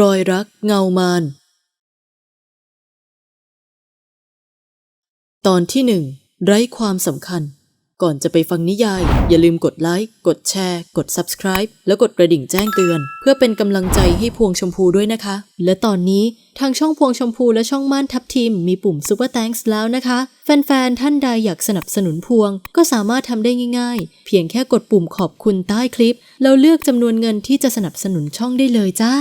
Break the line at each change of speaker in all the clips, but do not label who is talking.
รอยรักเงามาน ตอนที่หนึ่งไร้ความสำคัญ ก่อนจะไปฟังนิยาย อย่าลืมกดไลค์ กดแชร์ กด Subscribe แล้วกดกระดิ่งแจ้งเตือน เพื่อเป็นกำลังใจให้พวงชมพูด้วยนะคะ และตอนนี้ทางช่องพวงชมพูและช่องม่านทับทีมมีปุ่ม Super Thanks แล้วนะคะ แฟนๆ ท่านใดอยากสนับสนุนพวง ก็สามารถทำได้ง่ายๆ เพียงแค่กดปุ่มขอบคุณใต้คลิป แล้วเลือกจำนวนเงินที่จะสนับสนุนช่องได้เลยจ้า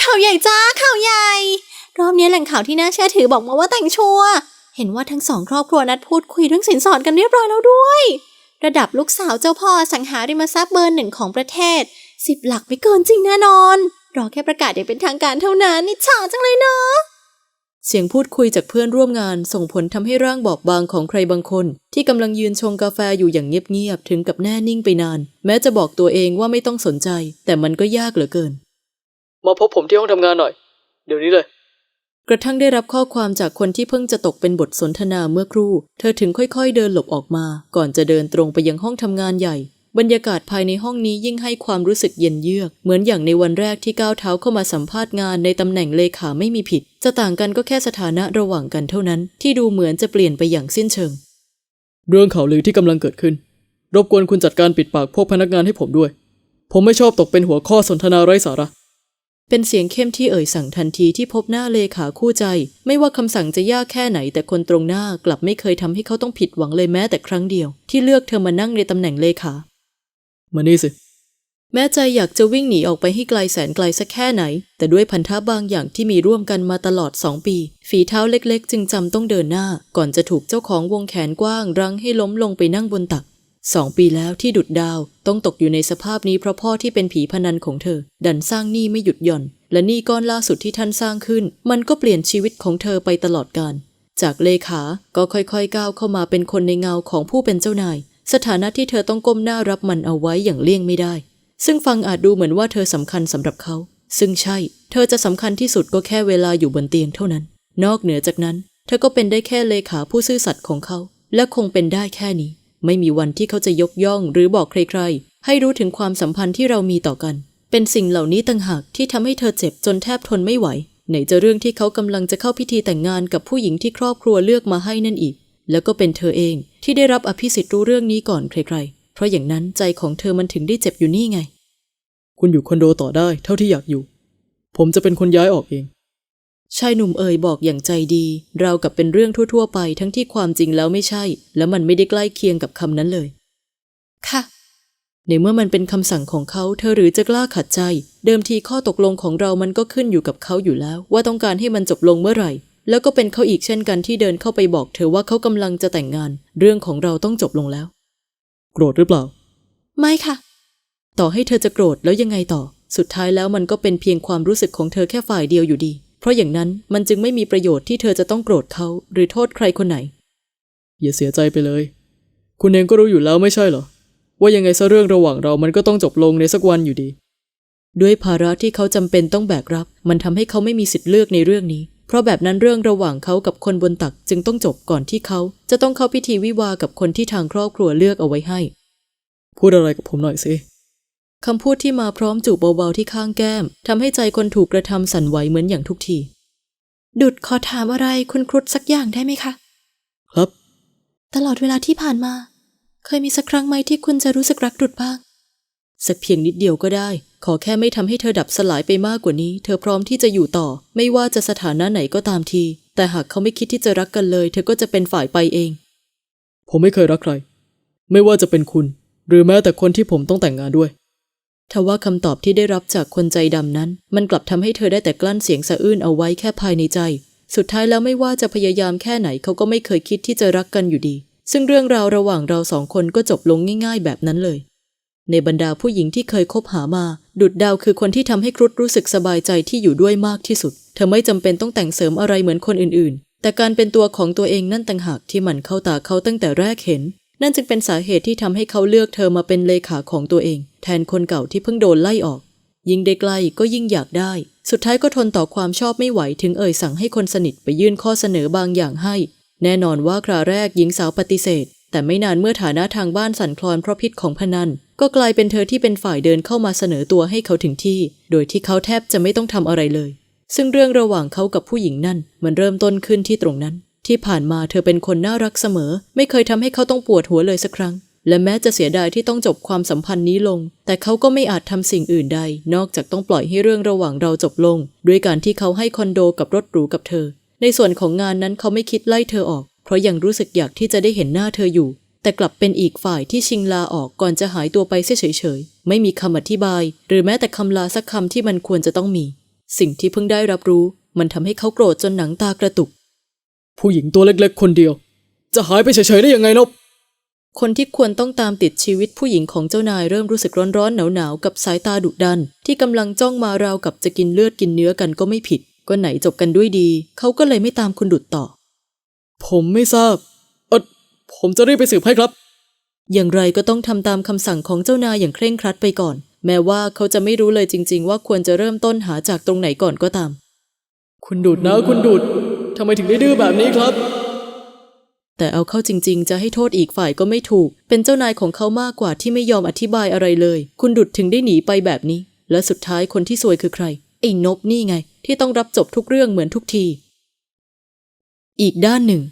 ข่าวใหญ่จ้าข่าวใหญ่ รอบนี้แหล่งข่าวที่น่าเชื่อถือบอกมาว่าแต่งชัวร์เห็นว่าทั้งสองครอบครัวนัดพูดคุยเรื่องสินสอดกันเรียบร้อยแล้วด้วย ระดับลูกสาวเจ้าพ่อสังหาริมทรัพย์เบอร์หนึ่งของประเทศสิบหลักไม่เกินจริงแน่นอน รอแค่ประกาศอย่างเป็นทางการเท่านั้นนิจฉาจังเลยเนาะ
เสียงพูดคุยจากเพื่อนร่วมงานส่งผลทำให้ร่างบอบบางของใครบางคน ที่กำลังยืนชงกาแฟอยู่อย่างเงียบๆถึงกับแน่นิ่งไปนาน แม้จะบอกตัวเองว่าไม่ต้องสนใจ แต่มันก็ยากเหลือเกิน
มาพบผมที่ห้องทำงานหน่อย เดี๋ยวนี้เลย
กระทั่งได้รับข้อความจากคนที่เพิ่งจะตกเป็นบทสนทนาเมื่อครู่ เธอถึงค่อยๆเดินหลบออกมา ก่อนจะเดินตรงไปยังห้องทำงานใหญ่ บรรยากาศภายในห้องนี้ยิ่งให้ความรู้สึกเย็นเยือก เหมือนอย่างในวันแรกที่ก้าวเท้าเข้ามาสัมภาษณ์งานในตำแหน่งเลขาไม่มีผิด จะต่างกันก็แค่สถานะระหว่างกันเท่านั้น ที่ดูเหมือนจะเปลี่ยนไปอย่างสิ้นเชิง
เรื่องข่าวลือที่กำลังเกิดขึ้น รบกวนคุณจัดการปิดปากพวกพนักงานให้ผมด้วย ผมไม่ชอบตกเป็นหัวข้อสนทนาไร้สาระ
เป็นเสียงเข้มที่เอ่ยสั่งทันทีที่พบหน้าเลขาคู่ใจ ไม่ว่าคำสั่งจะยากแค่ไหน แต่คนตรงหน้ากลับไม่เคยทำให้เขาต้องผิดหวังเลยแม้แต่ครั้งเดียว ที่เลือกเธอมานั่งในตำแหน่งเลขา
มานี่สิ
แม้ใจอยากจะวิ่งหนีออกไปให้ไกลแสนไกลสักแค่ไหน แต่ด้วยพันธะบางอย่างที่มีร่วมกันมาตลอดสองปี ฝีเท้าเล็กๆ จึงจำต้องเดินหน้า ก่อนจะถูกเจ้าของวงแขนกว้างรั้งให้ล้มลงไปนั่งบนตัก สองปีแล้วที่ดุดดาวต้องตกอยู่ในสภาพนี้เพราะพ่อที่เป็นผีพนันของเธอ ดันสร้างหนี้ไม่หยุดหย่อน และหนี้ก้อนล่าสุดที่ท่านสร้างขึ้น มันก็เปลี่ยนชีวิตของเธอไปตลอดกาลจากเลขาก็ค่อยๆก้าวเข้ามาเป็นคนในเงาของผู้เป็นเจ้านาย สถานะที่เธอต้องก้มหน้ารับมันเอาไว้อย่างเลี่ยงไม่ได้ ซึ่งฟังอาจดูเหมือนว่าเธอสำคัญสำหรับเขา ซึ่งใช่ เธอจะสำคัญที่สุดก็แค่เวลาอยู่บนเตียงเท่านั้น นอกเหนือจากนั้น เธอก็เป็นได้แค่เลขาผู้ซื่อสัตย์ของเขา และคงเป็นได้แค่นี้ ไม่มีวันที่เขาจะยกย่องหรือบอกใครๆ ให้รู้ถึงความสัมพันธ์ที่เรามีต่อกัน เป็นสิ่งเหล่านี้ต่างหากที่ทำให้เธอเจ็บจนแทบทนไม่ไหวไหนจะเรื่องที่เขากำลังจะเข้าพิธีแต่งงานกับผู้หญิงที่ครอบครัวเลือกมาให้นั่นอีก แล้วก็เป็นเธอเองที่ได้รับอภิสิทธิ์รู้เรื่องนี้ก่อนใครๆ เพราะอย่างนั้นใจของเธอมันถึงได้เจ็บอยู่นี่ไง
คุณอยู่คอนโดต่อได้เท่าที่อยากอยู่ ผมจะเป็นคนย้ายออกเอง
ชายหนุ่มเอ่ยบอกอย่างใจดีราวกับเป็นเรื่องทั่ว ๆ ไปทั้งที่ความจริงแล้วไม่ใช่ และมันไม่ได้ใกล้เคียงกับคำนั้นเลย ค่ะ ในเมื่อมันเป็นคำสั่งของเขาเธอหรือจะกล้าขัดใจ เดิมทีข้อตกลงของเรามันก็ขึ้นอยู่กับเขาอยู่แล้ว ว่าต้องการให้มันจบลงเมื่อไหร่ แล้วก็เป็นเขาอีกเช่นกันที่เดินเข้าไปบอกเธอว่าเขากำลังจะแต่งงาน เรื่องของเราต้องจบลงแล้ว
โกรธหรือเปล่า
ไม่ค่ะ ต่อให้เธอจะโกรธแล้วยังไงต่อ สุดท้ายแล้วมันก็เป็นเพียงความรู้สึกของเธอแค่ฝ่ายเดียวอยู่ดี เพราะอย่างนั้นมันจึงไม่มีประโยชน์ที่เธอจะต้องโกรธเขาหรือโทษใครคนไหน
อย่าเสียใจไปเลย คุณเองก็รู้อยู่แล้วไม่ใช่เหรอ ว่ายังไงซะเรื่องระหว่างเรามันก็ต้องจบลงในสักวันอยู่ดี
ด้วยภาระที่เขาจำเป็นต้องแบกรับ มันทำให้เขาไม่มีสิทธิ์เลือกในเรื่องนี้ เพราะแบบนั้นเรื่องระหว่างเขากับคนบนตักจึงต้องจบก่อนที่เขา จะต้องเข้าพิธีวิวาห์กับคนที่ทางครอบครัวเลือกเอาไว้ให้
พูดอะไรกับผมหน่อยสิ
คำพูดที่มาพร้อมจูบเบาๆที่ข้างแก้มทำให้ใจคนถูกกระทำสั่นไหวเหมือนอย่างทุกที ดุดขอถามอะไรคุณครุฑสักอย่างได้ไหมคะ
ครับ
ตลอดเวลาที่ผ่านมา เคยมีสักครั้งไหมที่คุณจะรู้สึกรักดุดบ้าง สักเพียงนิดเดียวก็ได้ ขอแค่ไม่ทำให้เธอดับสลายไปมากกว่านี้ เธอพร้อมที่จะอยู่ต่อ ไม่ว่าจะสถานะไหนก็ตามที แต่หากเขาไม่คิดที่จะรักกันเลย เธอก็จะเป็นฝ่ายไปเอง
ผมไม่เคยรักใคร ไม่ว่าจะเป็นคุณ หรือแม้แต่คนที่ผมต้องแต่งงานด้วย
ทว่าคำตอบที่ได้รับจากคนใจดำนั้น มันกลับทำให้เธอได้แต่กลั้นเสียงสะอื้นเอาไว้แค่ภายในใจ สุดท้ายแล้วไม่ว่าจะพยายามแค่ไหนเขาก็ไม่เคยคิดที่จะรักกันอยู่ดี ซึ่งเรื่องราวระหว่างเราสองคนก็จบลงง่าย ๆ แบบนั้นเลย ในบรรดาผู้หญิงที่เคยคบหามา ดุดดาวคือคนที่ทำให้ครุฑรู้สึกสบายใจที่อยู่ด้วยมากที่สุด เธอไม่จำเป็นต้องแต่งเสริมอะไรเหมือนคนอื่นๆ แต่การเป็นตัวของตัวเองนั่นต่างหากที่มันเข้าตาเขาตั้งแต่แรกเห็น นั่นจึงเป็นสาเหตุที่ทำให้เขาเลือกเธอมาเป็นเลขาของตัวเอง แทนคนเก่าที่เพิ่งโดนไล่ออก ยิ่งได้ใกล้ก็ยิ่งอยากได้ สุดท้ายก็ทนต่อความชอบไม่ไหวถึงเอ่ยสั่งให้คนสนิทไปยื่นข้อเสนอบางอย่างให้ แน่นอนว่าคราแรกหญิงสาวปฏิเสธ แต่ไม่นานเมื่อฐานะทางบ้านสั่นคลอนเพราะพิษของพนันก็กลายเป็นเธอที่เป็นฝ่ายเดินเข้ามาเสนอตัวให้เขาถึงที่ โดยที่เขาแทบจะไม่ต้องทำอะไรเลย ซึ่งเรื่องระหว่างเขากับผู้หญิงนั่นมันเริ่มต้นขึ้นที่ตรงนั้น ที่ผ่านมาเธอเป็นคนน่ารักเสมอ ไม่เคยทำให้เขาต้องปวดหัวเลยสักครั้ง และแม้จะเสียดายที่ต้องจบความสัมพันธ์นี้ลง แต่เขาก็ไม่อาจทำสิ่งอื่นใด นอกจากต้องปล่อยให้เรื่องระหว่างเราจบลง ด้วยการที่เขาให้คอนโดกับรถหรูกับเธอ ในส่วนของงานนั้นเขาไม่คิดไล่เธอออก เพราะยังรู้สึกอยากที่จะได้เห็นหน้าเธออยู่ แต่กลับเป็นอีกฝ่ายที่ชิงลาออกก่อนจะหายตัวไปเสียเฉยไม่มีคำอธิบาย หรือแม้แต่คำลาสักคำที่มันควรจะต้องมี สิ่งที่เพิ่งได้รับรู้ มันทำให้เขาโกรธจนหนังตากระตุก
ผู้หญิงตัวเล็กๆ คนเดียว จะหายไปเฉยๆได้ยังไงนบ
คนที่ควรต้องตามติดชีวิตผู้หญิงของเจ้านายเริ่มรู้สึกร้อนๆหนาวๆกับสายตาดุดัน ที่กำลังจ้องมาราวกับจะกินเลือดกินเนื้อกันก็ไม่ผิด ก็ไหนจบกันด้วยดี เขาก็เลยไม่ตามคุณดุดต่อ
ผมไม่ทราบเออผมจะรีบไปสืบให้ครับ
อย่างไรก็ต้องทำตามคำสั่งของเจ้านายอย่างเคร่งครัดไปก่อน แม้ว่าเขาจะไม่รู้เลยจริง ๆ ว่าควรจะเริ่มต้นหาจากตรงไหนก่อนก็ตาม
คุณดูดนะคุณดูด ทำไมถึงได้ดื้อแบบนี้ครับ
แต่เอาเข้าจริง ๆ จะให้โทษอีกฝ่ายก็ไม่ถูก เป็นเจ้านายของเขามากกว่าที่ไม่ยอมอธิบายอะไรเลย คุณดุดถึงได้หนีไปแบบนี้ และสุดท้ายคนที่ซวยคือใครไอ้นบนี่ไง ที่ต้องรับจบทุกเรื่องเหมือนทุกที อีกด้านหนึ่ง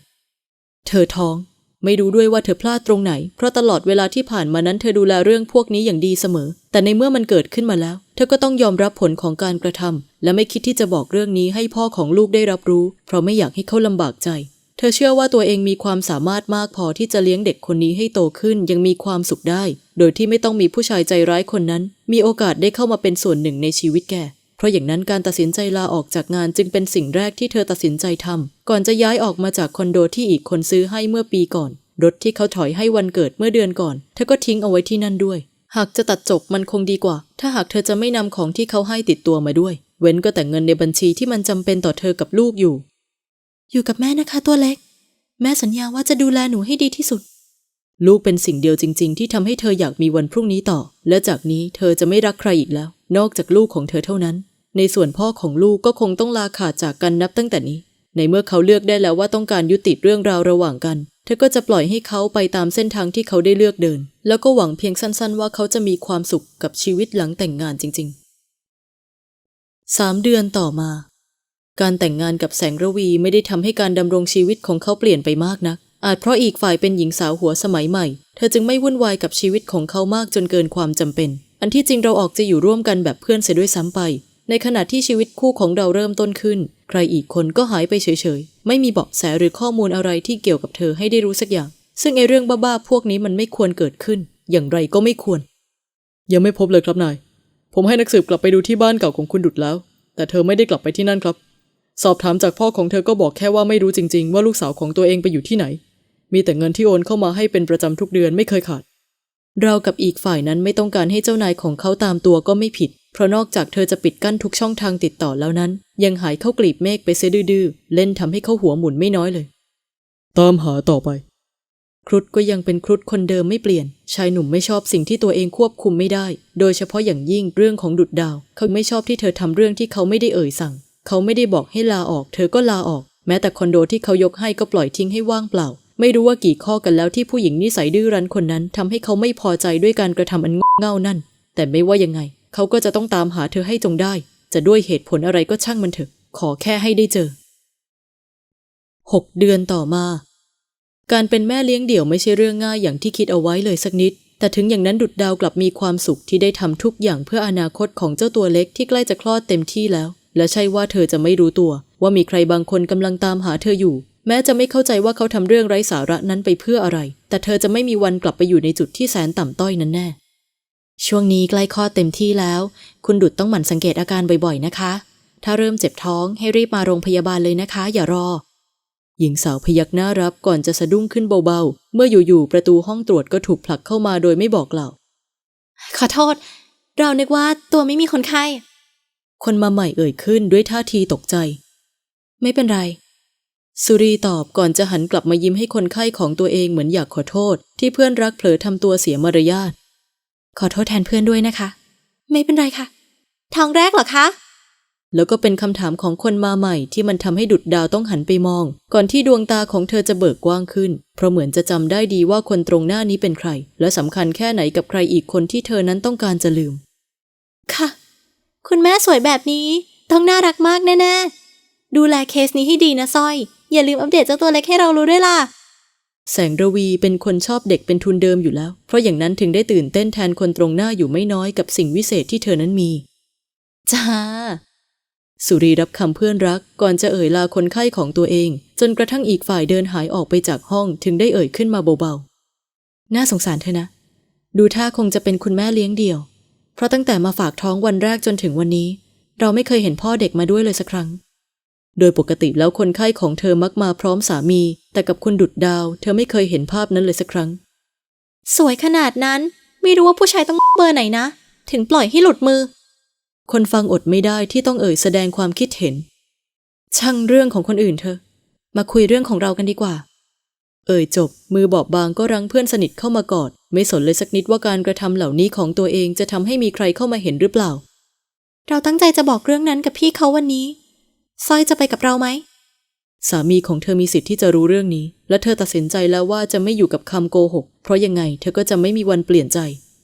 เธอท้อง ไม่รู้ด้วยว่าเธอพลาดตรงไหน เพราะตลอดเวลาที่ผ่านมานั้นเธอดูแลเรื่องพวกนี้อย่างดีเสมอ แต่ในเมื่อมันเกิดขึ้นมาแล้ว เธอก็ต้องยอมรับผลของการกระทำและไม่คิดที่จะบอกเรื่องนี้ให้พ่อของลูกได้รับรู้ เพราะไม่อยากให้เขาลำบากใจ เธอเชื่อว่าตัวเองมีความสามารถมากพอที่จะเลี้ยงเด็กคนนี้ให้โตขึ้นยังมีความสุขได้ โดยที่ไม่ต้องมีผู้ชายใจร้ายคนนั้น มีโอกาสได้เข้ามาเป็นส่วนหนึ่งในชีวิตแก เพราะอย่างนั้นการตัดสินใจลาออกจากงานจึงเป็นสิ่งแรกที่เธอตัดสินใจทำก่อนจะย้ายออกมาจากคอนโดที่อีกคนซื้อให้เมื่อปีก่อน รถที่เขาถอยให้วันเกิดเมื่อเดือนก่อน เธอก็ทิ้งเอาไว้ที่นั่นด้วย หากจะตัดจบมันคงดีกว่า ถ้าหากเธอจะไม่นำของที่เขาให้ติดตัวมาด้วย เว้นก็แต่เงินในบัญชีที่มันจำเป็นต่อเธอกับลูกอยู่
อยู่กับแม่นะคะตัวเล็ก แม่สัญญาว่าจะดูแลหนูให้ดีที่สุด
ลูกเป็นสิ่งเดียวจริง ๆ ที่ทำให้เธออยากมีวันพรุ่งนี้ต่อ และจากนี้เธอจะไม่รักใครอีกแล้ว นอกจากลูกของเธอเท่านั้น ในส่วนพ่อของลูกก็คงต้องลาขาดจากกันนับตั้งแต่นี้ ในเมื่อเขาเลือกได้แล้วว่าต้องการยุติเรื่องราวระหว่างกัน เธอก็จะปล่อยให้เขาไปตามเส้นทางที่เขาได้เลือกเดิน แล้วก็หวังเพียงสั้น ๆ ว่าเขาจะมีความสุขกับชีวิตหลังแต่งงานจริง ๆ สามเดือนต่อมา การแต่งงานกับแสงระวีไม่ได้ทำให้การดำรงชีวิตของเขาเปลี่ยนไปมากนัก อาจเพราะอีกฝ่ายเป็นหญิงสาวหัวสมัยใหม่ เธอจึงไม่วุ่นวายกับชีวิตของเขามากจนเกินความจำเป็น อันที่จริงเราออกจะอยู่ร่วมกันแบบเพื่อนเสียด้วยซ้ำไป ในขณะที่ชีวิตคู่ของเราเริ่มต้นขึ้น ใครอีกคนก็หายไปเฉยๆ ไม่มีเบาะแสหรือข้อมูลอะไรที่เกี่ยวกับเธอให้ได้รู้สักอย่าง ซึ่งไอเรื่องบ้าๆพวกนี้มันไม่ควรเกิดขึ้น อย่างไรก็ไม่ควร
ยังไม่พบเลยครับนาย ผมให้นักสืบกลับไปดูที่บ้านเก่าของคุณดุดแล้ว แต่เธอไม่ได้กลับไปที่นั่นครับ สอบถามจากพ่อของเธอก็บอกแค่ว่าไม่รู้จริง ๆ ว่าลูกสาวของตัวเองไปอยู่ที่ไหน มีแต่เงินที่โอนเข้ามาให้เป็นประจำทุกเดือนไม่เคยขาด
เรากับอีกฝ่ายนั้นไม่ต้องการให้เจ้านายของเขาตามตัวก็ไม่ผิด เพราะนอกจากเธอจะปิดกั้นทุกช่องทางติดต่อแล้วนั้น ยังหายเข้ากลีบเมฆไปเสียดื้อๆเล่นทำให้เขาหัวหมุนไม่น้อยเลย
ตามหาต่อไป
ครุฑก็ยังเป็นครุฑคนเดิมไม่เปลี่ยน ชายหนุ่มไม่ชอบสิ่งที่ตัวเองควบคุมไม่ได้ โดยเฉพาะอย่างยิ่งเรื่องของดุดดาว เขาไม่ชอบที่เธอทำเรื่องที่เขาไม่ได้เอ่ยสั่ง เขาไม่ได้บอกให้ลาออก เธอก็ลาออก แม้แต่คอนโดที่เขายกให้ก็ปล่อยทิ้งให้ว่างเปล่า ไม่รู้ว่ากี่ข้อกันแล้วที่ผู้หญิงนิสัยดื้อรั้นคนนั้นทำให้เขาไม่พอใจด้วยการกระทำอันโง่เง่านั่น แต่ไม่ว่ายังไง เขาก็จะต้องตามหาเธอให้จงได้ จะด้วยเหตุผลอะไรก็ช่างมันเถอะ ขอแค่ให้ได้เจอหกเดือนต่อมา การเป็นแม่เลี้ยงเดี่ยวไม่ใช่เรื่องง่ายอย่างที่คิดเอาไว้เลยสักนิด แต่ถึงอย่างนั้นดุดดาวกลับมีความสุขที่ได้ทำทุกอย่างเพื่ออนาคตของเจ้าตัวเล็กที่ใกล้จะคลอดเต็มที่แล้ว และใช่ว่าเธอจะไม่รู้ตัว ว่ามีใครบางคนกำลังตามหาเธออยู่ แม้จะไม่เข้าใจว่าเขาทำเรื่องไร้สาระนั้นไปเพื่ออะไร แต่เธอจะไม่มีวันกลับไปอยู่ในจุดที่แสนต่ำต้อยนั้นแน่ ช่วงนี้ใกล้คลอดเต็มที่แล้ว คุณดุดต้องหมั่นสังเกตอาการบ่อยๆนะคะ ถ้าเริ่มเจ็บท้องให้รีบมาโรงพยาบาลเลยนะคะ อย่ารอ หญิงสาวพยักหน้ารับก่อนจะสะดุ้งขึ้นเบาๆ เมื่ออยู่ๆประตูห้องตรวจก็ถูกผลักเข้ามาโดยไม่บอกกล่าว
ขอโทษ เรานึกว่าตัวไม่มีคนไข้
คนมาใหม่เอ่ยขึ้นด้วยท่าทีตกใจ
ไม่เป็นไร
สุรีตอบก่อนจะหันกลับมายิ้มให้คนไข้ของตัวเองเหมือนอยากขอโทษ ที่เพื่อนรักเผลอทำตัวเสียมารยาท
ขอโทษแทนเพื่อนด้วยนะคะ ไม่เป็นไรค่ะท้องแรกเหรอคะ
แล้วก็เป็นคำถามของคนมาใหม่ที่มันทำให้ดุดดาวต้องหันไปมอง ก่อนที่ดวงตาของเธอจะเบิกกว้างขึ้น เพราะเหมือนจะจำได้ดีว่าคนตรงหน้านี้เป็นใคร และสำคัญแค่ไหนกับใครอีกคนที่เธอนั้นต้องการจะลืม
ค่ะ คุณแม่สวยแบบนี้ ต้องน่ารักมากแน่ๆดูแลเคสนี้ให้ดีนะสร้อย อย่าลืมอัปเดตเจ้าตัวเล็กให้เรารู้ด้วยล่ะ
แสงระวีเป็นคนชอบเด็กเป็นทุนเดิมอยู่แล้ว เพราะอย่างนั้นถึงได้ตื่นเต้นแทนคนตรงหน้าอยู่ไม่น้อยกับสิ่งวิเศษที่เธอนั้นมี จ้า สุรีรับคำเพื่อนรักก่อนจะเอ่ยลาคนไข้ของตัวเอง จนกระทั่งอีกฝ่ายเดินหายออกไปจากห้องถึงได้เอ่ยขึ้นมาเบาๆ น่าสงสารเธอนะ ดูท่าคงจะเป็นคุณแม่เลี้ยงเดี่ยว เพราะตั้งแต่มาฝากท้องวันแรกจนถึงวันนี้ เราไม่เคยเห็นพ่อเด็กมาด้วยเลยสักครั้ง โดยปกติแล้วคนไข้ของเธอมักมาพร้อมสามี แต่กับคุณดุดดาว เธอไม่เคยเห็นภาพนั้นเลยสักครั้ง
สวยขนาดนั้น ไม่รู้ว่าผู้ชายต้องเบอร์ไหนนะ ถึงปล่อยให้หลุดมือ
คนฟังอดไม่ได้ที่ต้องเอ่ยแสดงความคิดเห็น ช่างเรื่องของคนอื่นเธอะมาคุยเรื่องของเรากันดีกว่า เอ่ยจบ มือบอบบางก็รั้งเพื่อนสนิทเข้ามากอด ไม่สนเลยสักนิดว่าการกระทำเหล่านี้ของตัวเองจะทำให้มีใครเข้ามาเห็นหรือเปล่า
เราตั้งใจจะบอกเรื่องนั้นกับพี่เขาวันนี้ สร้อยจะไปกับเราไหม
สามีของเธอมีสิทธิ์ที่จะรู้เรื่องนี้ และเธอตัดสินใจแล้วว่าจะไม่อยู่กับคำโกหก เพราะยังไงเธอก็จะไม่มีวันเปลี่ยนใจ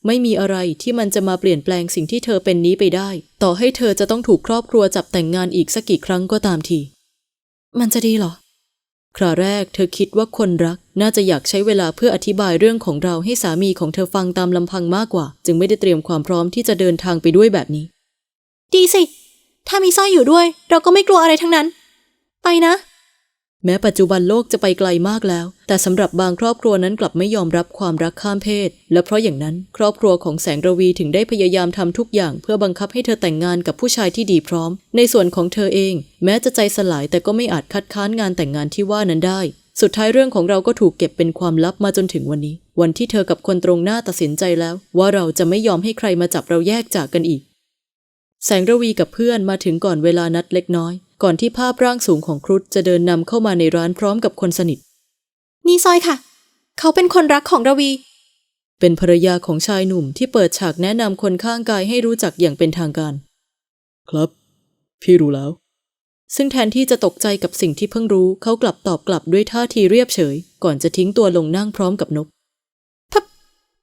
ไม่มีอะไรที่มันจะมาเปลี่ยนแปลงสิ่งที่เธอเป็นนี้ไปได้ ต่อให้เธอจะต้องถูกครอบครัวจับแต่งงานอีกสักกี่ครั้งก็ตามที
มันจะดีเหรอ
คราแรกเธอคิดว่าคนรัก น่าจะอยากใช้เวลาเพื่ออธิบายเรื่องของเราให้สามีของเธอฟังตามลำพังมากกว่า จึงไม่ได้เตรียมความพร้อมที่จะเดินทางไปด้วยแบบนี้
ดีสิ ถ้ามีสร้อยอยู่ด้วย เราก็ไม่กลัวอะไรทั้งนั้น ไปนะ
แม้ปัจจุบันโลกจะไปไกลมากแล้ว แต่สำหรับบางครอบครัวนั้นกลับไม่ยอมรับความรักข้ามเพศ และเพราะอย่างนั้น ครอบครัวของแสงระวีถึงได้พยายามทำทุกอย่าง เพื่อบังคับให้เธอแต่งงานกับผู้ชายที่ดีพร้อม ในส่วนของเธอเอง แม้จะใจสลายแต่ก็ไม่อาจคัดค้านงานแต่งงานที่ว่านั้นได้ สุดท้ายเรื่องของเราก็ถูกเก็บเป็นความลับมาจนถึงวันนี้ วันที่เธอกับคนตรงหน้าตัดสินใจแล้ว ว่าเราจะไม่ยอมให้ใครมาจับเราแยกจากกันอีก แสงระวีกับเพื่อนมาถึงก่อนเวลานัดเล็กน้อย ก่อนที่ภาพร่างสูงของครุฑจะเดินนำเข้ามาในร้านพร้อมกับคนสนิท
นี่สร้อยค่ะ เขาเป็นคนรักของระวี
เป็นภรรยาของชายหนุ่มที่เปิดฉากแนะนำคนข้างกายให้รู้จักอย่างเป็นทางการ
ครับ พี่รู้แล้ว
ซึ่งแทนที่จะตกใจกับสิ่งที่เพิ่งรู้เขากลับตอบกลับด้วยท่าทีเรียบเฉย ก่อนจะทิ้งตัวลงนั่งพร้อมกับนก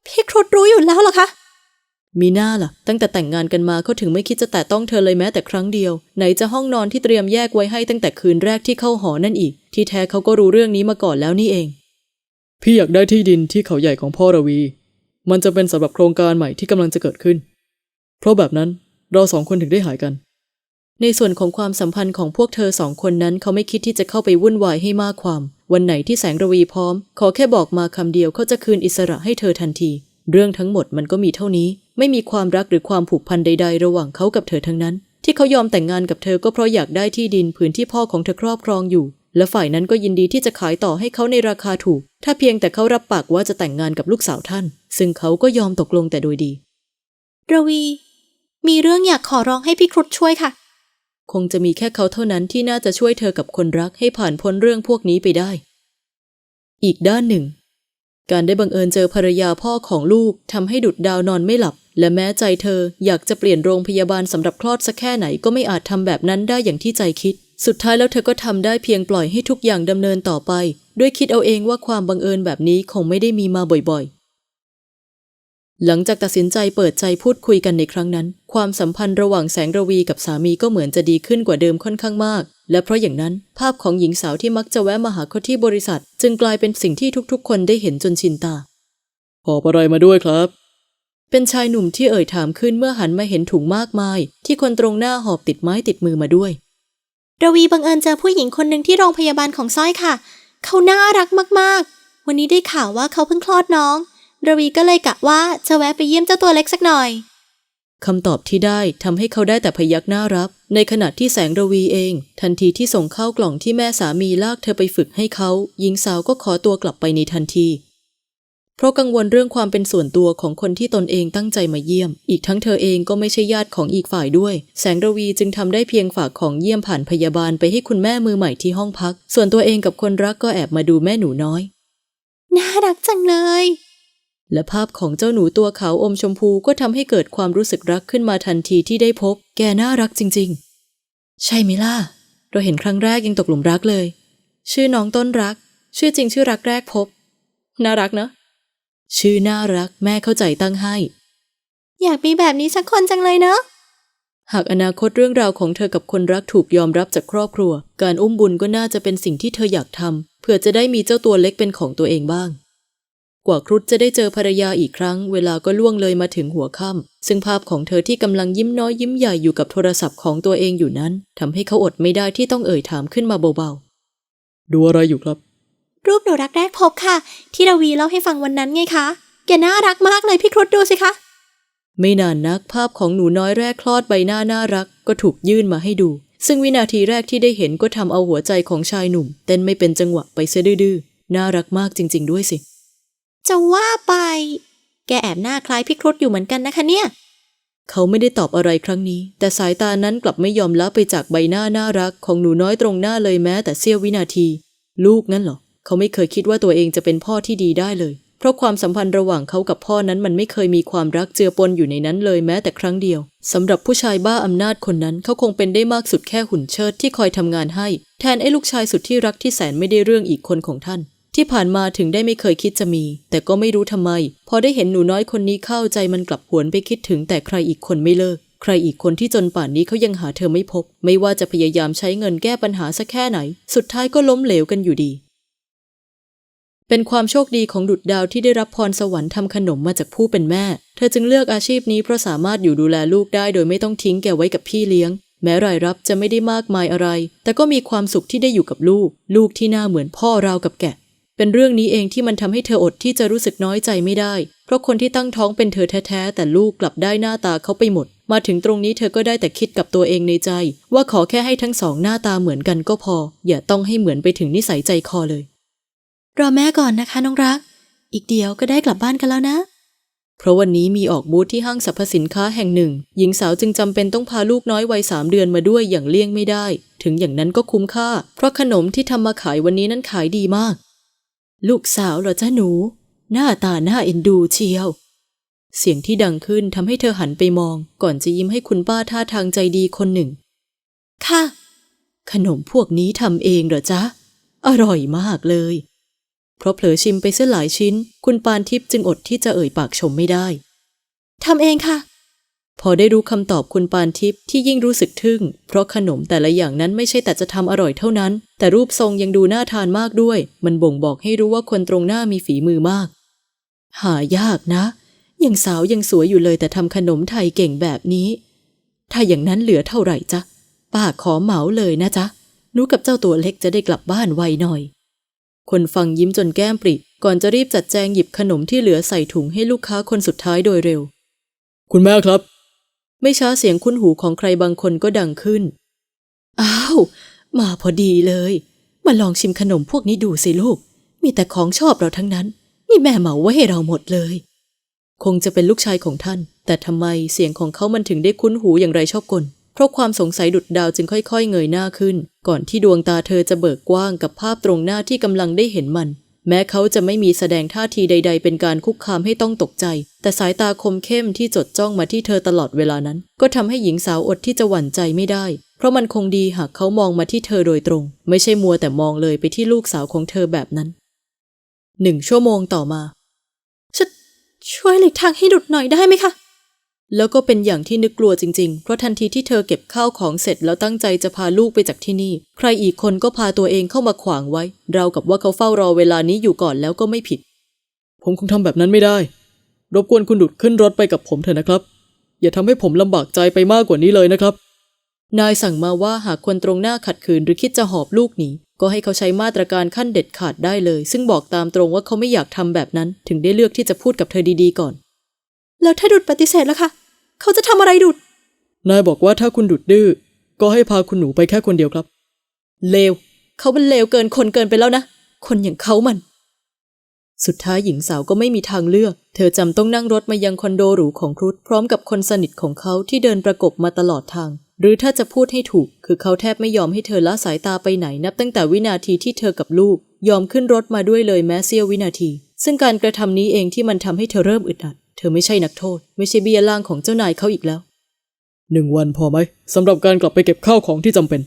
พี่ครุฑรู้อยู่แล้วเหรอคะ
มีหน้าล่ะ ตั้งแต่แต่งงานกันมาเขาถึงไม่คิดจะแตะต้องเธอเลยแม้แต่ครั้งเดียว ไหนจะห้องนอนที่เตรียมแยกไว้ให้ตั้งแต่คืนแรกที่เข้าหอนั่นอีก ที่แท้เขาก็รู้เรื่องนี้มาก่อนแล้วนี่เอง
พี่อยากได้ที่ดินที่เขาใหญ่ของพ่อระวี มันจะเป็นสำหรับโครงการใหม่ที่กำลังจะเกิดขึ้น เพราะแบบนั้นเราสองคนถึงได้หายกัน
ในส่วนของความสัมพันธ์ของพวกเธอสองคนนั้นเขาไม่คิดที่จะเข้าไปวุ่นวายให้มากความ วันไหนที่แสงระวีพร้อม ขอแค่บอกมาคำเดียวเขาจะคืนอิสระให้เธอทันที เรื่องทั้งหมดมันก็มีเท่านี้ ไม่มีความรักหรือความผูกพันใด ๆ ระหว่างเขากับเธอทั้งนั้น ที่เขายอมแต่งงานกับเธอก็เพราะอยากได้ที่ดินผืนที่พ่อของเธอครอบครองอยู่ และฝ่ายนั้นก็ยินดีที่จะขายต่อให้เขาในราคาถูก ถ้าเพียงแต่เขารับปากว่าจะแต่งงานกับลูกสาวท่าน ซึ่งเขาก็ยอมตกลงแต่โดยดี
ระวี มีเรื่องอยากขอร้องให้พี่ครุฑช่วยค่ะ
คงจะมีแค่เขาเท่านั้นที่น่าจะช่วยเธอกับคนรักให้ผ่านพ้นเรื่องพวกนี้ไปได้ อีกด้านหนึ่ง การได้บังเอิญเจอภรรยาพ่อของลูกทำให้ดุดดาวนอนไม่หลับ และแม้ใจเธออยากจะเปลี่ยนโรงพยาบาลสำหรับคลอดสักแค่ไหนก็ไม่อาจทำแบบนั้นได้อย่างที่ใจคิด สุดท้ายแล้วเธอก็ทำได้เพียงปล่อยให้ทุกอย่างดำเนินต่อไป ด้วยคิดเอาเองว่าความบังเอิญแบบนี้คงไม่ได้มีมาบ่อย หลังจากตัดสินใจเปิดใจพูดคุยกันในครั้งนั้น ความสัมพันธ์ระหว่างแสงระวีกับสามีก็เหมือนจะดีขึ้นกว่าเดิมค่อนข้างมาก และเพราะอย่างนั้น ภาพของหญิงสาวที่มักจะแวะมาหาเขาที่บริษัท จึงกลายเป็นสิ่งที่ทุกๆ คนได้เห็นจนชินตา
ขอบอะไรมาด้วยครับ
เป็นชายหนุ่มที่เอ่ยถามขึ้นเมื่อหันมาเห็นถุงมากมาย ที่คนตรงหน้าหอบติดไม้ติดมือมาด้วย
ระวีบังเอิญเจอผู้หญิงคนหนึ่งที่โรงพยาบาลของสร้อยค่ะ เขาน่ารักมากๆ วันนี้ได้ข่าวว่าเขาเพิ่งคลอดน้อง ระวีก็เลยกะว่าจะแวะไปเยี่ยมเจ้าตัวเล็กสักหน่อย
คำตอบที่ได้ทำให้เขาได้แต่พยักหน้ารับ ในขณะที่แสงระวีเอง ทันทีที่ส่งข้าวกล่องที่แม่สามีลากเธอไปฝึกให้เขาหญิงสาวก็ขอตัวกลับไปในทันที เพราะกังวลเรื่องความเป็นส่วนตัวของคนที่ตนเองตั้งใจมาเยี่ยม อีกทั้งเธอเองก็ไม่ใช่ญาติของอีกฝ่ายด้วย แสงระวีจึงทำได้เพียงฝากของเยี่ยมผ่านพยาบาลไปให้คุณแม่มือใหม่ที่ห้องพัก ส่วนตัวเองกับคนรักก็แอบมาดูแม่หนูน้อย
น่ารักจังเลย
และภาพของเจ้าหนูตัวขาวอมชมพูก็ทำให้เกิดความรู้สึกรักขึ้นมาทันทีที่ได้พบ แกน่ารักจริงใช่ไหมล่ะ เราเห็นครั้งแรกยังตกหลุมรักเลย ชื่อน้องต้นรัก ชื่อจริงชื่อรักแรกพบ น่ารักเนอะชื่อน่ารักแม่เข้าใจตั้งให้
อยากมีแบบนี้สักคนจังเลยเนาะ
หากอนาคตเรื่องราวของเธอกับคนรักถูกยอมรับจากครอบครัว การอุ้มบุญก็น่าจะเป็นสิ่งที่เธออยากทำเพื่อจะได้มีเจ้าตัวเล็กเป็นของตัวเองบ้าง กว่าครุฑจะได้เจอภรรยาอีกครั้ง เวลาก็ล่วงเลยมาถึงหัวค่ำซึ่งภาพของเธอที่กำลังยิ้มน้อยยิ้มใหญ่อยู่กับโทรศัพท์ของตัวเองอยู่นั้นทำให้เขาอดไม่ได้ที่ต้องเอ่ยถามขึ้นมาเบา
ดูอะไรอยู่ครับ
รูปหนูรักแรกพบค่ะ ที่ราวีเล่าให้ฟังวันนั้นไงคะ แกน่ารักมากเลยพี่ครุฑดูสิคะ
ๆไม่นานนักภาพของหนูน้อยแรกคลอดใบหน้าน่ารัก ก็ถูกยื่นมาให้ดู ซึ่งวินาทีแรกที่ได้เห็นก็ทำเอาหัวใจของชายหนุ่ม เต้นไม่เป็นจังหวะไปเสียดื้อๆน่ารักมากจริง ๆ ด้วยสิ
จะว่าไป แกแอบหน้าคล้ายพี่ครุฑอยู่เหมือนกันนะคะเนี่ย
เขาไม่ได้ตอบอะไรครั้งนี้ แต่สายตานั้นกลับไม่ยอมละไปจากใบหน้าน่ารักของหนูน้อยตรงหน้าเลยแม้แต่เสี้ยววินาที ลูกนั่นเหรอ เขาไม่เคยคิดว่าตัวเองจะเป็นพ่อที่ดีได้เลย เพราะความสัมพันธ์ระหว่างเขากับพ่อนั้นมันไม่เคยมีความรักเจือปนอยู่ในนั้นเลยแม้แต่ครั้งเดียวสำหรับผู้ชายบ้าอำนาจคนนั้นเขาคงเป็นได้มากสุดแค่หุ่นเชิดที่คอยทำงานให้ แทนไอ้ลูกชายสุดที่รักที่แสนไม่ได้เรื่องอีกคนของท่าน ที่ผ่านมาถึงได้ไม่เคยคิดจะมี แต่ก็ไม่รู้ทำไม พอได้เห็นหนูน้อยคนนี้เข้าใจมันกลับหวนไปคิดถึงแต่ใครอีกคนไม่เลิก ใครอีกคนที่จนป่านนี้เขายังหาเธอไม่พบ ไม่ว่าจะพยายามใช้เงินแก้ปัญหาสักแค่ไหน สุดท้ายก็ล้มเหลวกันอยู่ดี เป็นความโชคดีของดุดดาวที่ได้รับพรสวรรค์ทำขนมมาจากผู้เป็นแม่ เธอจึงเลือกอาชีพนี้เพราะสามารถอยู่ดูแลลูกได้โดยไม่ต้องทิ้งแกไว้กับพี่เลี้ยงแม้รายรับจะไม่ได้มากมายอะไร แต่ก็มีความสุขที่ได้อยู่กับลูก ลูกที่หน้าเหมือนพ่อราวกับแกะ เป็นเรื่องนี้เองที่มันทำให้เธออดที่จะรู้สึกน้อยใจไม่ได้ เพราะคนที่ตั้งท้องเป็นเธอแท้ๆ แต่ลูกกลับได้หน้าตาเขาไปหมด มาถึงตรงนี้เธอก็ได้แต่คิดกับตัวเองในใจ ว่าขอแค่ให้ทั้งสองหน้าตาเหมือนกันก็พอ อย่าต้องให้เหมือนไปถึงนิสัยใจคอเลย
รอแม่ก่อนนะคะน้องรัก อีกเดียวก็ได้กลับบ้านกันแล้วนะ
เพราะวันนี้มีออกบูธที่ห้างสรรพสินค้าแห่งหนึ่ง หญิงสาวจึงจำเป็นต้องพาลูกน้อยวัยสามเดือนมาด้วยอย่างเลี่ยงไม่ได้ ถึงอย่างนั้นก็คุ้มค่า เพราะขนมที่ทำมาขายวันนี้นั้นขายดีมาก ลูกสาวเหรอจ้าหนู หน้าตาหน้าเอ็นดูเชียว เสียงที่ดังขึ้นทำให้เธอหันไปมอง ก่อนจะยิ้มให้คุณป้าท่าทางใจดีคนหนึ่ง
ค่ะ
ขนมพวกนี้ทำเองเหรอจ๊ะ อร่อยมากเลย เพราะเผลอชิมไปเสียหลายชิ้น คุณปานทิพย์จึงอดที่จะเอ่ยปากชมไม่ได้
ทำเองค่ะ
พอได้รู้คำตอบคุณปานทิพย์ที่ยิ่งรู้สึกทึ่ง เพราะขนมแต่ละอย่างนั้นไม่ใช่แต่จะทำอร่อยเท่านั้น แต่รูปทรงยังดูน่าทานมากด้วย มันบ่งบอกให้รู้ว่าคนตรงหน้ามีฝีมือมาก หายากนะยังสาวยังสวยอยู่เลยแต่ทำขนมไทยเก่งแบบนี้ ถ้าอย่างนั้นเหลือเท่าไหร่จ๊ะป้าขอเหมาเลยนะจ๊ะหนูกับเจ้าตัวเล็กจะได้กลับบ้านไวหน่อย คนฟังยิ้มจนแก้มปริก่อนจะรีบจัดแจงหยิบขนมที่เหลือใส่ถุงให้ลูกค้าคนสุดท้ายโดยเร็ว
คุณแม่ครับ
ไม่ช้าเสียงคุ้นหูของใครบางคนก็ดังขึ้น อ้าว มาพอดีเลย มาลองชิมขนมพวกนี้ดูสิลูก มีแต่ของชอบเราทั้งนั้น นี่แม่เหมาไว้ให้เราหมดเลย คงจะเป็นลูกชายของท่าน แต่ทำไมเสียงของเขามันถึงได้คุ้นหูอย่างไรชอบกลเพราะความสงสัยดุดดาวจึงค่อยๆ เงยหน้าขึ้น ก่อนที่ดวงตาเธอจะเบิกกว้างกับภาพตรงหน้าที่กำลังได้เห็นมัน แม้เขาจะไม่มีแสดงท่าทีใด ๆ เป็นการคุกคามให้ต้องตกใจ แต่สายตาคมเข้มที่จดจ้องมาที่เธอตลอดเวลานั้น ก็ทำให้หญิงสาวอดที่จะหวั่นใจไม่ได้ เพราะมันคงดีหากเขามองมาที่เธอโดยตรง ไม่ใช่มัวแต่มองเลยไปที่ลูกสาวของเธอแบบนั้นหนึ่งชั่วโมงต่อมา
ชช่วยหลีกทางให้ดุดหน่อยได้ไหมคะ
แล้วก็เป็นอย่างที่นึกกลัวจริงๆ เพราะทันทีที่เธอเก็บข้าวของเสร็จแล้วตั้งใจจะพาลูกไปจากที่นี่ ใครอีกคนก็พาตัวเองเข้ามาขวางไว้ เราวกับว่าเขาเฝ้ารอเวลานี้อยู่ก่อนแล้วก็ไม่ผิด
ผมคงทำแบบนั้นไม่ได้ รบกวนคุณดุดขึ้นรถไปกับผมเถอะนะครับ อย่าทำให้ผมลำบากใจไปมากกว่านี้เลยนะครับ
นายสั่งมาว่าหากคนตรงหน้าขัดขืนหรือคิดจะหอบลูกหนีก็ให้เขาใช้มาตรการขั้นเด็ดขาดได้เลย ซึ่งบอกตามตรงว่าเขาไม่อยากทำแบบนั้น ถึงได้เลือกที่จะพูดกับเธอดีๆก่อน
แล้วถ้าดุดปฏิเสธล่ะคะ เขาจะทำอะไรดุด
นายบอกว่าถ้าคุณดุดดื้อ ก็ให้พาคุณหนูไปแค่คนเดียวครับ
เลว เขาเป็นเลวเกินคนเกินไปแล้วนะ คนอย่างเขามัน สุดท้ายหญิงสาวก็ไม่มีทางเลือก เธอจำต้องนั่งรถมายังคอนโดหรูของครุฑพร้อมกับคนสนิทของเขาที่เดินประกบมาตลอดทาง หรือถ้าจะพูดให้ถูก คือเขาแทบไม่ยอมให้เธอละสายตาไปไหนนับตั้งแต่วินาทีที่เธอกับลูก ยอมขึ้นรถมาด้วยเลยแม้เสี้ยววินาที ซึ่งการกระทำนี้เองที่มันทำให้เธอเริ่มอึดอัด เธอไม่ใช่นักโทษ ไม่ใช่เบี้ยล่างของเจ้านายเขาอีกแล้ว
หนึ่งวันพอไหมสำหรับการกลับไปเก็บข้าวของที่จำเป็น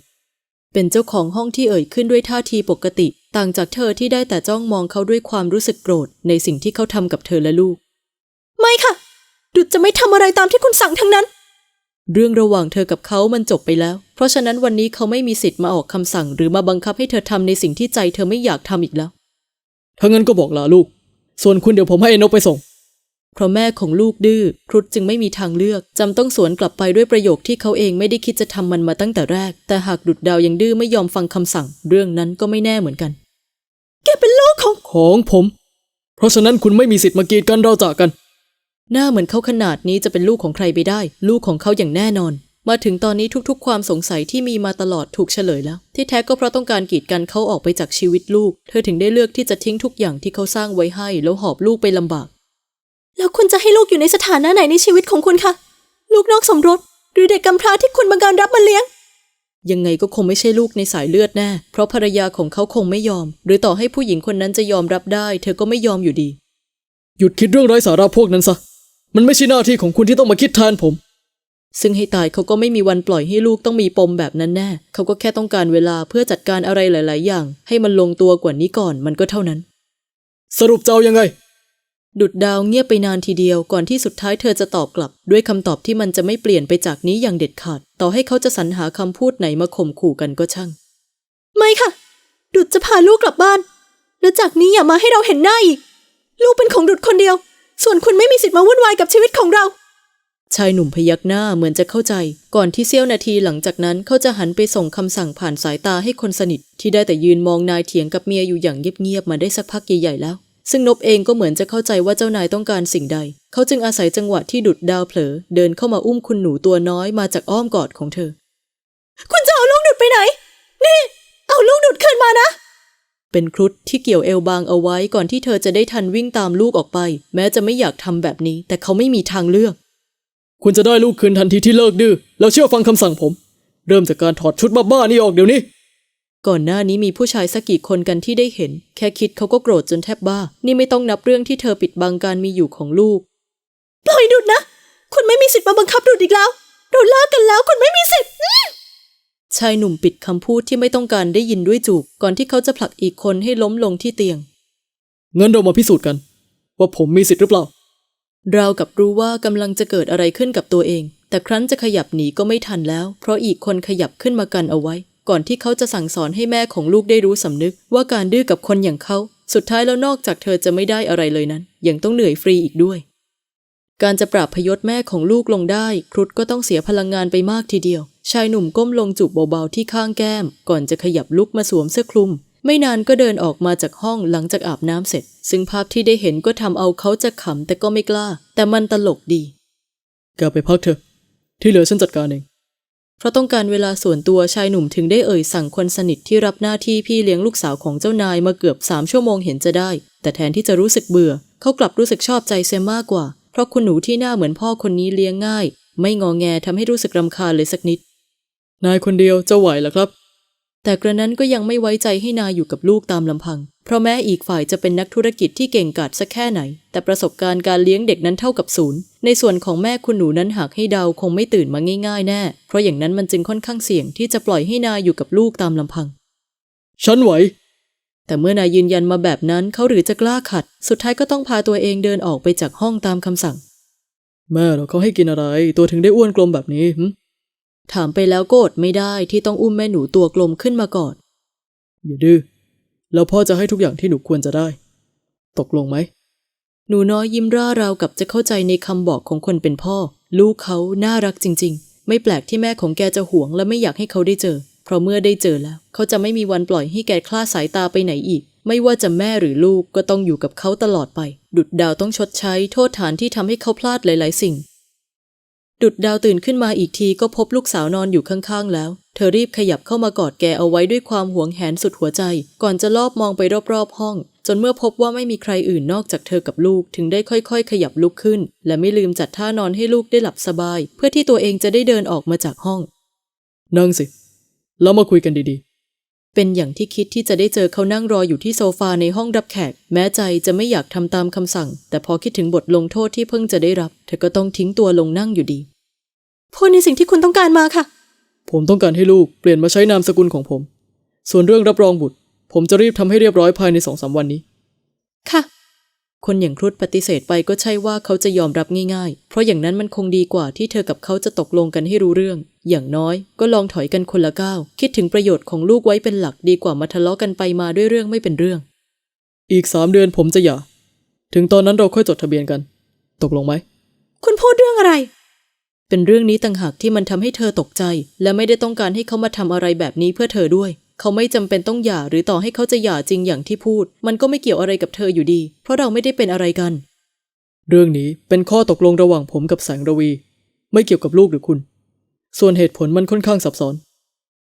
เป็นเจ้าของห้องที่เอ่ยขึ้นด้วยท่าทีปกติ ต่างจากเธอที่ได้แต่จ้องมองเขาด้วยความรู้สึกโกรธ ในสิ่งที่เขาทำกับเธอและลูก
ไม่ค่ะ ดุดจะไม่ทำอะไรตามที่คุณสั่งทั้งนั้น
เรื่องระหว่างเธอกับเขามันจบไปแล้ว เพราะฉะนั้นวันนี้เขาไม่มีสิทธิ์มาออกคำสั่ง หรือมาบังคับให้เธอทำในสิ่งที่ใจเธอไม่อยากทำอีกแล้ว
ถ้างั้นก็บอกลาลูก ส่วนคุณเดี๋ยวผมให้ไอ้นกไปส่ง
เพราะแม่ของลูกดื้อครุฑจึงไม่มีทางเลือกจำต้องสวนกลับไปด้วยประโยคที่เขาเองไม่ได้คิดจะทำมันมาตั้งแต่แรก แต่หากดุดดาวยังดื้อไม่ยอมฟังคำสั่ง เรื่องนั้นก็ไม่แน่เหมือนกัน
แกเป็นลูกของ
ของผม เพราะฉะนั้นคุณไม่มีสิทธิ์มากีดกันเราจากกัน
หน้าเหมือนเขาขนาดนี้จะเป็นลูกของใครไปได้ ลูกของเขาอย่างแน่นอน มาถึงตอนนี้ทุกๆ ความสงสัยที่มีมาตลอดถูกเฉลยแล้ว ที่แท้ก็เพราะต้องการกีดกันเขาออกไปจากชีวิตลูก เธอถึงได้เลือกที่จะทิ้งทุกอย่างที่เขาสร้างไว้ให้ แล้วหอบลูกไปลำบาก
แล้วคุณจะให้ลูกอยู่ในสถานะไหนในชีวิตของคุณคะ ลูกนอกสมรส หรือเด็กกำพร้าที่คุณบังเกิญรับมาเลี้ยง
ยังไงก็คงไม่ใช่ลูกในสายเลือดแน่ เพราะภรรยาของเขาคงไม่ยอม หรือต่อให้ผู้หญิงคนนั้นจะยอมรับได้ เธอก็ไม่ยอมอยู่ดี
หยุดคิดเรื่องไร้สาระพวกนั้นซะ มันไม่ใช่หน้าที่ของคุณที่ต้องมาคิดแทนผม
ซึ่งให้ตายเขาก็ไม่มีวันปล่อยให้ลูกต้องมีปมแบบนั้นแน่ เขาก็แค่ต้องการเวลาเพื่อจัดการอะไรหลาย ๆ อย่าง ให้มันลงตัวกว่านี้ก่อนมันก็เท่านั้น
สรุปจะเอายังไง
ดุดดาวเงียบไปนานทีเดียวก่อนที่สุดท้ายเธอจะตอบกลับ ด้วยคำตอบที่มันจะไม่เปลี่ยนไปจากนี้อย่างเด็ดขาด ต่อให้เขาจะสรรหาคำพูดไหนมาข่มขู่กันก็ช่าง
ไม่ค่ะ ดุดจะพาลูกกลับบ้าน แล้วจากนี้อย่ามาให้เราเห็นหน้าอีก ลูกเป็นของดุดคนเดียว ส่วนคุณไม่มีสิทธิ์มาวุ่นวายกับชีวิตของเรา
ชายหนุ่มพยักหน้าเหมือนจะเข้าใจ ก่อนที่เสี้ยวนาทีหลังจากนั้นเขาจะหันไปส่งคำสั่งผ่านสายตาให้คนสนิท ที่ได้แต่ยืนมองนายเถียงกับเมียอยู่อย่างเงียบๆมาได้สักพักใหญ่ๆแล้ว ซึ่งนบเองก็เหมือนจะเข้าใจว่าเจ้านายต้องการสิ่งใด เขาจึงอาศัยจังหวะที่ดุดดาวเผลอ เดินเข้ามาอุ้มคุณหนูตัวน้อยมาจากอ้อมกอดของเธอ
คุณจะเอาลูกดุดไปไหน นี่ เอาลูกดุดคืนมานะ
เป็นครุฑที่เกี่ยวเอวบางเอาไว้ก่อนที่เธอจะได้ทันวิ่งตามลูกออกไป แม้จะไม่อยากทำแบบนี้ แต่เขาไม่มีทางเลือก
คุณจะได้ลูกคืนทันทีที่เลิกดื้อแล้วเชื่อฟังคำสั่งผม เริ่มจากการถอดชุดบ้าๆนี่ออกเดี๋ยวนี้
ก่อนหน้านี้มีผู้ชายสักกี่คนกันที่ได้เห็น แค่คิดเขาก็โกรธจนแทบบ้า นี่ไม่ต้องนับเรื่องที่เธอปิดบังการมีอยู่ของลูก
ปล่อยดุดนะ คุณไม่มีสิทธิ์มาบังคับดุดอีกแล้ว เราเลิกกันแล้วคุณไม่มีสิทธิ์
ชายหนุ่มปิดคำพูดที่ไม่ต้องการได้ยินด้วยจูบก่อนที่เขาจะผลักอีกคนให้ล้มลงที่เตียง
งั้นเรามาพิสูจน์กัน ว่าผมมีสิทธิ์หรือเปล่า
ราวกับรู้ว่ากำลังจะเกิดอะไรขึ้นกับตัวเอง แต่ครั้นจะขยับหนีก็ไม่ทันแล้ว เพราะอีกคนขยับขึ้นมากันเอาไว้ ก่อนที่เขาจะสั่งสอนให้แม่ของลูกได้รู้สำนึก ว่าการดื้อกับคนอย่างเขา สุดท้ายแล้วนอกจากเธอจะไม่ได้อะไรเลยนั้น ยังต้องเหนื่อยฟรีอีกด้วย การจะปราบพยศแม่ของลูกลงได้ ครุฑก็ต้องเสียพลังงานไปมากทีเดียว ชายหนุ่มก้มลงจูบเบาๆที่ข้างแก้ม ก่อนจะขยับลุกมาสวมเสื้อคลุม ไม่นานก็เดินออกมาจากห้องหลังจากอาบน้ำเสร็จ ซึ่งภาพที่ได้เห็นก็ทำเอาเขาจะขำแต่ก็ไม่กล้า แต่มันตลกดี
แกไปพักเถอะที่เหลือฉันจัดการเอง
เพราะต้องการเวลาส่วนตัวชายหนุ่มถึงได้เอ่ยสั่งคนสนิทที่รับหน้าที่พี่เลี้ยงลูกสาวของเจ้านายมาเกือบสามชั่วโมงเห็นจะได้ แต่แทนที่จะรู้สึกเบื่อ เขากลับรู้สึกชอบใจเสียมากกว่า เพราะคุณหนูที่หน้าเหมือนพ่อคนนี้เลี้ยงง่าย ไม่งอแงทำให้รู้สึกรำคาญเลยสักนิด
นายคนเดียวจะไหวหรอครับ
แต่กระนั้นก็ยังไม่ไว้ใจให้นายอยู่กับลูกตามลำพัง เพราะแม้อีกฝ่ายจะเป็นนักธุรกิจที่เก่งกาจสักแค่ไหน แต่ประสบการณ์การเลี้ยงเด็กนั้นเท่ากับศูนย์ ในส่วนของแม่คุณหนูนั้นหากให้เดาคงไม่ตื่นมาง่ายๆ แน่ เพราะอย่างนั้นมันจึงค่อนข้างเสี่ยงที่จะปล่อยให้นายอยู่กับลูกตามลำพัง
ฉันไหว
แต่เมื่อนายยืนยันมาแบบนั้นเขาหรือจะกล้าขัด สุดท้ายก็ต้องพาตัวเองเดินออกไปจากห้องตามคำสั่ง
แม่เราเขาให้กินอะไร ตัวถึงได้อ้วนกลมแบบนี้หึ
ถามไปแล้วก็อดไม่ได้ที่ต้องอุ้มแม่หนูตัวกลมขึ้นมาก่อน
อย่าดื้อ แล้วพ่อจะให้ทุกอย่างที่หนูควรจะได้ ตกลงไหม
หนูน้อยยิ้มร่าราวกับจะเข้าใจในคำบอกของคนเป็นพ่อ ลูกเขาน่ารักจริง ๆ ไม่แปลกที่แม่ของแกจะหวงและไม่อยากให้เขาได้เจอ เพราะเมื่อได้เจอแล้ว เขาจะไม่มีวันปล่อยให้แกคลาดสายตาไปไหนอีก ไม่ว่าจะแม่หรือลูกก็ต้องอยู่กับเขาตลอดไป ดุดดาวต้องชดใช้โทษฐานที่ทำให้เขาพลาดหลาย ๆ สิ่ง ดุดดาวตื่นขึ้นมาอีกทีก็พบลูกสาวนอนอยู่ข้างๆแล้ว เธอรีบขยับเข้ามากอดแกเอาไว้ด้วยความหวงแหนสุดหัวใจ ก่อนจะลอบมองไปรอบๆห้อง จนเมื่อพบว่าไม่มีใครอื่นนอกจากเธอกับลูก ถึงได้ค่อยๆ ขยับลุกขึ้น และไม่ลืมจัดท่านอนให้ลูกได้หลับสบาย เพื่อที่ตัวเองจะได้เดินออกมาจากห้อง
นั่งสิ แล้วมาคุยกันดี
เป็นอย่างที่คิดที่จะได้เจอเขานั่งรออยู่ที่โซฟาในห้องรับแขก แม้ใจจะไม่อยากทำตามคำสั่ง แต่พอคิดถึงบทลงโทษที่เพิ่งจะได้รับ เธอก็ต้องทิ้งตัวลงนั่งอยู่ดี
พูดในสิ่งที่คุณต้องการมาค่ะ
ผมต้องการให้ลูกเปลี่ยนมาใช้นามสกุลของผม ส่วนเรื่องรับรองบุตร ผมจะรีบทำให้เรียบร้อยภายในสองสามวันนี้
ค่ะ
คนอย่างครุฑปฏิเสธไปก็ใช่ว่าเขาจะยอมรับง่ายๆ เพราะอย่างนั้นมันคงดีกว่าที่เธอกับเขาจะตกลงกันให้รู้เรื่อง อย่างน้อยก็ลองถอยกันคนละก้าว คิดถึงประโยชน์ของลูกไว้เป็นหลักดีกว่ามาทะเลาะกันไปมาด้วยเรื่องไม่เป็นเรื่อง
อีกสามเดือนผมจะหย่า ถึงตอนนั้นเราค่อยจดทะเบียนกัน ตกลงไหม
คุณพูดเรื่องอะไร
เป็นเรื่องนี้ต่างหากที่มันทำให้เธอตกใจ และไม่ได้ต้องการให้เขามาทำอะไรแบบนี้เพื่อเธอด้วย เขาไม่จำเป็นต้องหย่าหรือต่อให้เขาจะหย่าจริงอย่างที่พูด มันก็ไม่เกี่ยวอะไรกับเธออยู่ดี เพราะเราไม่ได้เป็นอะไรกัน
เรื่องนี้เป็นข้อตกลงระหว่างผมกับแสงระวี ไม่เกี่ยวกับลูกหรือคุณ ส่วนเหตุผลมันค่อนข้างซับซ้อน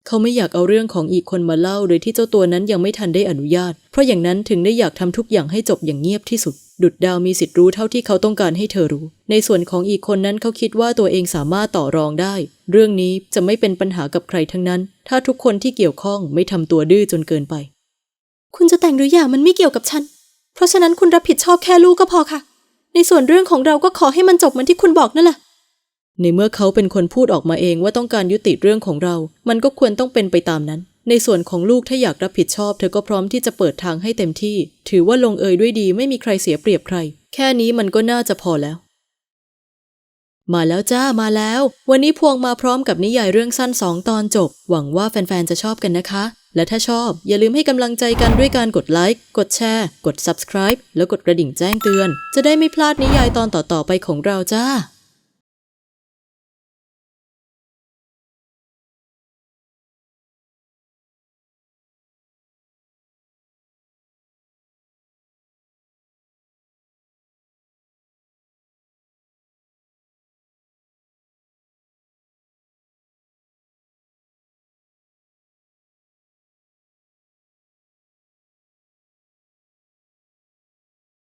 เขาไม่อยากเอาเรื่องของอีกคนมาเล่าโดยที่เจ้าตัวนั้นยังไม่ทันได้อนุญาต เพราะอย่างนั้นถึงได้อยากทำทุกอย่างให้จบอย่างเงียบที่สุด ดุดดาวมีสิทธิ์รู้เท่าที่เขาต้องการให้เธอรู้ ในส่วนของอีกคนนั้นเขาคิดว่าตัวเองสามารถต่อรองได้ เรื่องนี้จะไม่เป็นปัญหากับใครทั้งนั้น ถ้าทุกคนที่เกี่ยวข้องไม่ทำตัวดื้อจนเกินไป
คุณจะแต่งหรือหย่ามันไม่เกี่ยวกับฉัน เพราะฉะนั้นคุณรับผิดชอบแค่ลูกก็พอค่ะ ในส่วนเรื่องของเราก็ขอให้มันจบเหมือนที่คุณบอกนั่นแหละ
ในเมื่อเขาเป็นคนพูดออกมาเองว่าต้องการยุติเรื่องของเรา มันก็ควรต้องเป็นไปตามนั้น ในส่วนของลูกถ้าอยากรับผิดชอบ เธอก็พร้อมที่จะเปิดทางให้เต็มที่ ถือว่าลงเอยด้วยดีไม่มีใครเสียเปรียบใคร แค่นี้มันก็น่าจะพอแล้ว มาแล้วจ้ามาแล้ว วันนี้พวงมาพร้อมกับนิยายเรื่องสั้นสองตอนจบ หวังว่าแฟนๆจะชอบกันนะคะ และถ้าชอบ อย่าลืมให้กำลังใจกันด้วยการกดไลค์กดแชร์กด subscribe แล้วกดกระดิ่งแจ้งเตือน จะได้ไม่พลาดนิยายตอนต่อๆไปของเราจ้า